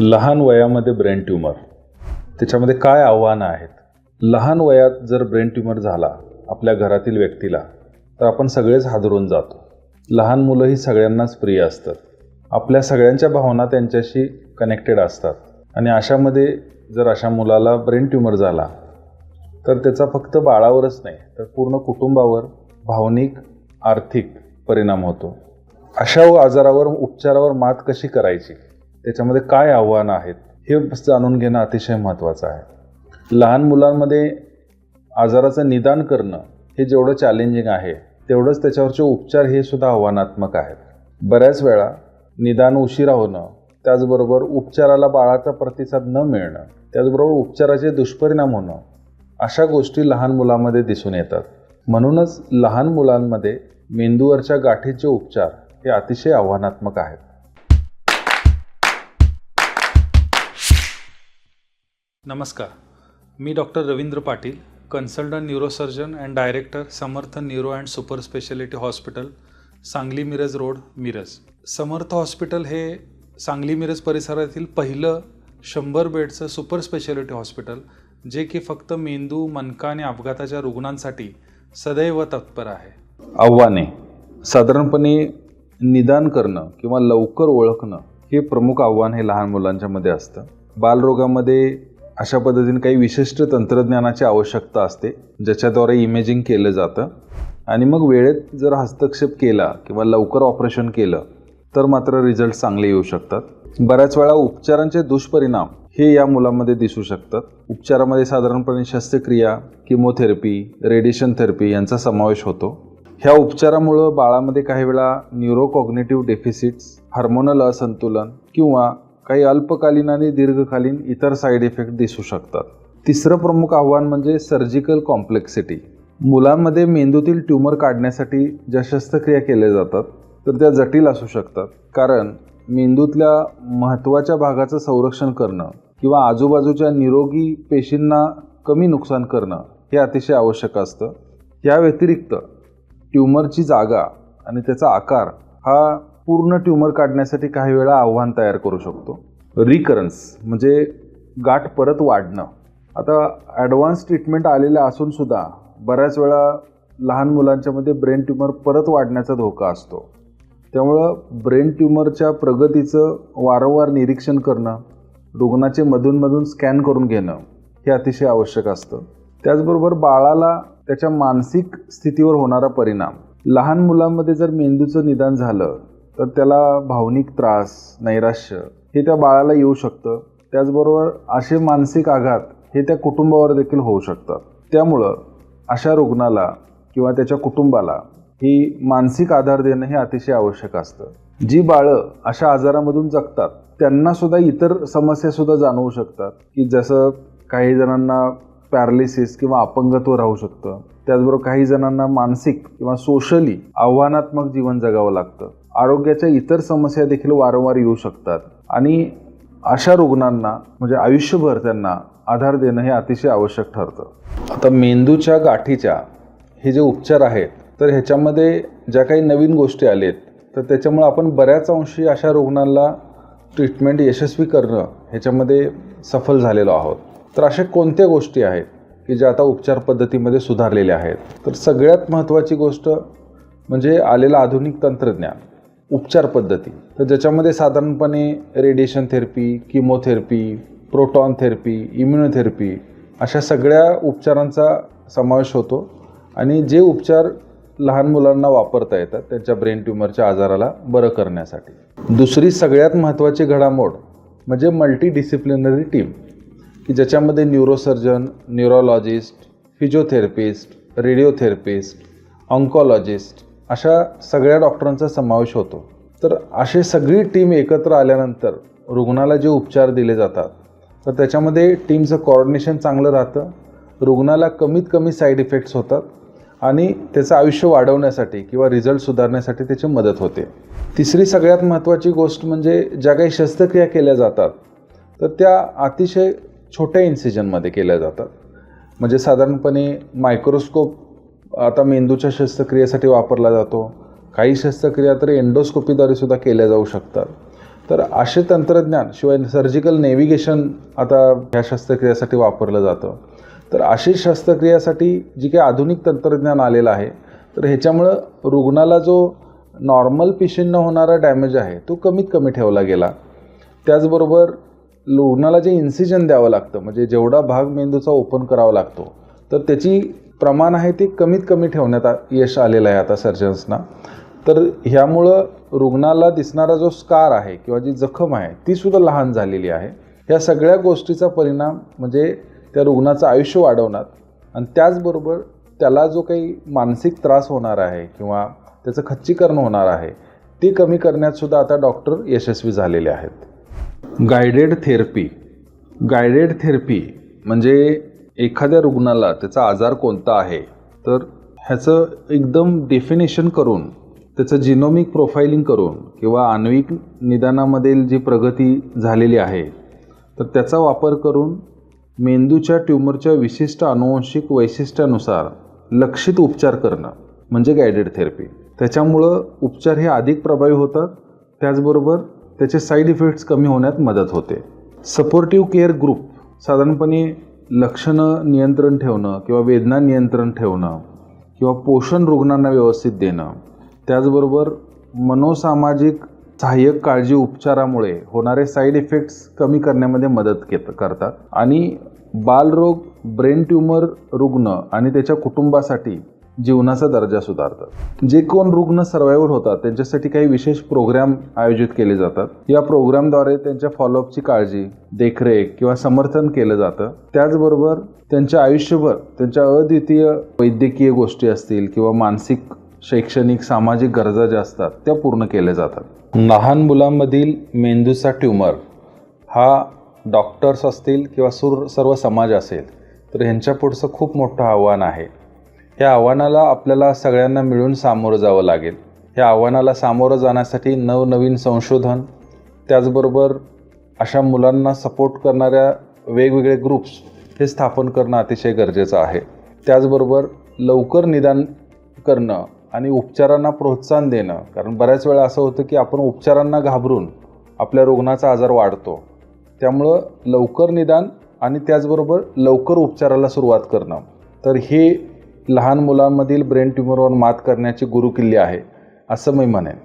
लहान वयामध्ये brain tumour. त्याच्यामध्ये काय आव्हानं आहेत? लहान वयात जर ब्रेन ट्यूमर झाला आपल्या घरातील व्यक्तीला तर आपण सगळेच हादरून जातो. लहान मुलं ही सगळ्यांनाच प्रिय असतात. आपल्या सगळ्यांच्या भावना त्यांच्याशी कनेक्टेड असतात. आणि अशामध्ये जर अशा मुलाला ब्रेन ट्यूमर झाला तर त्याचा फक्त बाळावरच नाही तर पूर्ण कुटुंबावर भावनिक आर्थिक परिणाम होतो. अशा आजारावर उपचारावर मात कशी करायची? त्याच्यामध्ये काय आव्हानं आहेत हे जाणून घेणं अतिशय महत्त्वाचं आहे. लहान मुलांमध्ये आजाराचं निदान करणं हे जेवढं चॅलेंजिंग आहे तेवढंच त्याच्यावरचे उपचार हे सुद्धा आव्हानात्मक आहेत. बऱ्याच वेळा निदान उशिरा होणं त्याचबरोबर उपचाराला बाळाचा प्रतिसाद न मिळणं त्याचबरोबर उपचाराचे दुष्परिणाम होणं अशा गोष्टी लहान मुलांमध्ये दिसून येतात. म्हणूनच लहान मुलांमध्ये मेंदूवरच्या गाठीचे उपचार हे अतिशय आव्हानात्मक आहेत. नमस्कार. मी doctor Ravindra Patil consultant neurosurgeon and director Samarth neuro and super speciality hospital Sangli Miraj road Miraj. Samarth hospital हे सांगली मिरज परिसरातील पहिलं शंभर बेडचं सुपर स्पेशालिटी हॉस्पिटल जे की फक्त मेंदू मनका आणि अपघाताच्या रुग्णांसाठी सदैव तत्पर आहे. आव्हाने साधारणपणे निदान करणं किंवा लवकर ओळखणं हे प्रमुख आव्हान हे लहान मुलांच्यामध्ये असतं. बालरोगामध्ये अशा पद्धतीने काही विशिष्ट तंत्रज्ञानाची आवश्यकता असते ज्याच्याद्वारे इमेजिंग केलं जातं. आणि मग वेळेत जर हस्तक्षेप केला किंवा लवकर ऑपरेशन केलं तर मात्र रिझल्ट चांगले येऊ शकतात. बऱ्याच वेळा उपचारांचे दुष्परिणाम हे या मुलांमध्ये दिसू शकतात. उपचारामध्ये साधारणपणे शस्त्रक्रिया किमोथेरपी रेडिएशन थेरपी यांचा समावेश होतो. ह्या उपचारामुळं बाळामध्ये काही वेळा न्यूरोकॉग्नेटिव्ह डेफिसिट्स हार्मोनल असंतुलन किंवा काही अल्पकालीन आणि दीर्घकालीन इतर साईड इफेक्ट दिसू शकतात. तिसरं प्रमुख आव्हान म्हणजे सर्जिकल कॉम्प्लेक्सिटी मुलांमध्ये मेंदूतील ट्यूमर काढण्यासाठी ज्या शस्त्रक्रिया केल्या जातात तर त्या जटिल असू शकतात. कारण मेंदूतल्या महत्त्वाच्या भागाचं संरक्षण करणं किंवा आजूबाजूच्या निरोगी पेशींना कमी नुकसान करणं हे अतिशय आवश्यक असतं. या व्यतिरिक्त ट्यूमरची जागा आणि त्याचा आकार हा पूर्ण ट्यूमर काढण्यासाठी काही वेळा आव्हान तयार करू शकतो. रिकरन्स म्हणजे गाठ परत वाढणं. आता ॲडव्हान्स ट्रीटमेंट आलेल्या असूनसुद्धा बऱ्याच वेळा लहान मुलांच्यामध्ये ब्रेन ट्यूमर परत वाढण्याचा धोका असतो. त्यामुळं ब्रेन ट्यूमरच्या प्रगतीचं वारंवार निरीक्षण करणं रुग्णाचे मधूनमधून स्कॅन करून घेणं हे अतिशय आवश्यक असतं. त्याचबरोबर बाळाला त्याच्या मानसिक स्थितीवर होणारा परिणाम. लहान मुलांमध्ये जर मेंदूचं निदान झालं तर त्याला भावनिक त्रास नैराश्य हे त्या बाळाला येऊ शकतं. त्याचबरोबर असे मानसिक आघात हे त्या कुटुंबावर देखील होऊ शकतात. त्यामुळं अशा रुग्णाला किंवा त्याच्या कुटुंबाला ही मानसिक आधार देणं हे अतिशय आवश्यक असतं. जी बाळं अशा आजारामधून जगतात त्यांना सुद्धा इतर समस्यासुद्धा जाणवू शकतात. की जसं काही जणांना पॅरालिसिस किंवा अपंगत्व राहू शकतं. त्याचबरोबर काही जणांना मानसिक किंवा सोशली आव्हानात्मक जीवन जगावं लागतं. आरोग्याच्या इतर समस्या देखील वारंवार येऊ शकतात. आणि अशा रुग्णांना म्हणजे आयुष्यभर त्यांना आधार देणं हे अतिशय आवश्यक ठरतं. आता मेंदूच्या गाठीच्या हे जे उपचार आहेत तर ह्याच्यामध्ये ज्या काही नवीन गोष्टी आलेत तर त्याच्यामुळे आपण बऱ्याच अंशी अशा रुग्णांना ट्रीटमेंट यशस्वी करणं ह्याच्यामध्ये सफल झालेलो आहोत. तर अशा कोणत्या गोष्टी आहेत की ज्या आता उपचार पद्धतीमध्ये सुधारलेल्या आहेत? तर सगळ्यात महत्त्वाची गोष्ट म्हणजे आलेलं आधुनिक तंत्रज्ञान. उपचार पद्धती. तर ज्याच्यामध्ये साधारणपणे radiation therapy chemotherapy proton therapy immunotherapy अशा सगळ्या उपचारांचा समावेश होतो. आणि जे उपचार लहान मुलांना वापरता येतात त्यांच्या ब्रेन ट्यूमरच्या आजाराला बरं करण्यासाठी. दुसरी सगळ्यात महत्त्वाची घडामोड म्हणजे मल्टी डिसिप्लिनरी टीम की ज्याच्यामध्ये neurosurgeon neurologist physiotherapist radiotherapist oncologist अशा सगळ्या डॉक्टरांचा समावेश होतो. तर असे सगळी टीम एकत्र आल्यानंतर रुग्णाला जे उपचार दिले जातात तर त्याच्यामध्ये टीमचं कॉर्डिनेशन चांगलं राहतं. रुग्णाला कमीत कमी साईड इफेक्ट्स होतात आणि त्याचं आयुष्य वाढवण्यासाठी किंवा रिझल्ट सुधारण्यासाठी त्याची मदत होते. तिसरी सगळ्यात महत्त्वाची गोष्ट म्हणजे ज्या काही शस्त्रक्रिया केल्या जातात तर त्या अतिशय छोट्या इन्सिजनमध्ये केल्या जातात. म्हणजे साधारणपणे मायक्रोस्कोप आता मेंदूच्या शस्त्रक्रियेसाठी वापरला जातो. काही शस्त्रक्रिया तर एंडोस्कोपीद्वारे सुद्धा केल्या जाऊ शकतात. तर असे तंत्रज्ञान शिवाय सर्जिकल नेव्हिगेशन आता ह्या शस्त्रक्रियेसाठी वापरलं जातं. तर अशी शस्त्रक्रियासाठी जी काही आधुनिक तंत्रज्ञान आलेलं आहे तर ह्याच्यामुळं रुग्णाला जो नॉर्मल पेशींना होणारा डॅमेज आहे तो कमीत कमी ठेवला गेला. त्याचबरोबर रुग्णाला जे इन्सिजन द्यावं लागतं म्हणजे जेवढा भाग मेंदूचा ओपन करावा लागतो तर त्याची प्रमाण आहे ते कमीत कमी ठेवण्यात आ- यश आलेलं आहे आता सर्जन्सना तर ह्यामुळं रुग्णाला दिसणारा जो स्कार आहे किंवा जी जखम आहे ती सुद्धा लहान झालेली आहे. ह्या सगळ्या गोष्टीचा परिणाम म्हणजे त्या रुग्णाचं आयुष्य वाढवणार आणि त्याचबरोबर त्याला जो काही मानसिक त्रास होणार आहे किंवा त्याचं खच्चीकरण होणार आहे ते कमी करण्यातसुद्धा आता डॉक्टर यशस्वी झालेले आहेत. गायडेड थेरपी गायडेड थेरपी म्हणजे एखाद्या रुग्णाला त्याचा आजार कोणता आहे तर ह्याचं एकदम डेफिनेशन करून त्याचं जिनोमिक प्रोफायलिंग करून किंवा आण्विक निदानामधील जी प्रगती झालेली आहे तर त्याचा वापर करून मेंदूच्या ट्यूमरच्या विशिष्ट अनुवंशिक वैशिष्ट्यानुसार लक्षित उपचार करणं म्हणजे गायडेड थेरपी त्याच्यामुळं उपचार हे अधिक प्रभावी होतात त्याचबरोबर त्याचे साईड इफेक्ट्स कमी होण्यात मदत होते. सपोर्टिव्ह केअर ग्रुप साधारणपणे लक्षणं नियंत्रण ठेवणं किंवा वेदना नियंत्रण ठेवणं किंवा पोषण रुग्णांना व्यवस्थित देणं त्याचबरोबर मनोसामाजिक सहाय्यक काळजी उपचारामुळे होणारे साईड इफेक्ट्स कमी करण्यामध्ये मदत घेत करतात. आणि बालरोग ब्रेन ट्यूमर रुग्ण आणि त्याच्या कुटुंबासाठी जीवनाचा दर्जा सुधारतात. जे कोण रुग्ण सर्वायवर होतात त्यांच्यासाठी काही विशेष प्रोग्राम आयोजित केले जातात. या प्रोग्रामद्वारे त्यांच्या फॉलोअपची काळजी देखरेख किंवा समर्थन केलं जातं. त्याचबरोबर त्यांच्या आयुष्यभर त्यांच्या अद्वितीय वैद्यकीय गोष्टी असतील किंवा मानसिक शैक्षणिक सामाजिक गरजा ज्या असतात त्या पूर्ण केल्या जातात. लहान मुलांमधील मेंदूचा ट्यूमर हा डॉक्टर्स असतील किंवा सुर सर्व समाज असेल तर ह्यांच्या पुढचं खूप मोठं आव्हान आहे. या आव्हानाला आपल्याला सगळ्यांना मिळून सामोरं जावं लागेल. या आव्हानाला सामोरं जाण्यासाठी नवनवीन संशोधन त्याचबरोबर अशा मुलांना सपोर्ट करणाऱ्या वेगवेगळे ग्रुप्स हे स्थापन करणं अतिशय गरजेचं आहे. त्याचबरोबर लवकर निदान करणं आणि उपचारांना प्रोत्साहन देणं. कारण बऱ्याच वेळा असं होतं की आपण उपचारांना घाबरून आपल्या रुग्णाचा आजार वाढतो. त्यामुळं लवकर निदान आणि त्याचबरोबर लवकर उपचाराला सुरुवात करणं. तर हे लहान मुलांमधील ब्रेन ट्यूमरवर मात करण्याची गुरुकिल्ली आहे असं मी म्हणेन.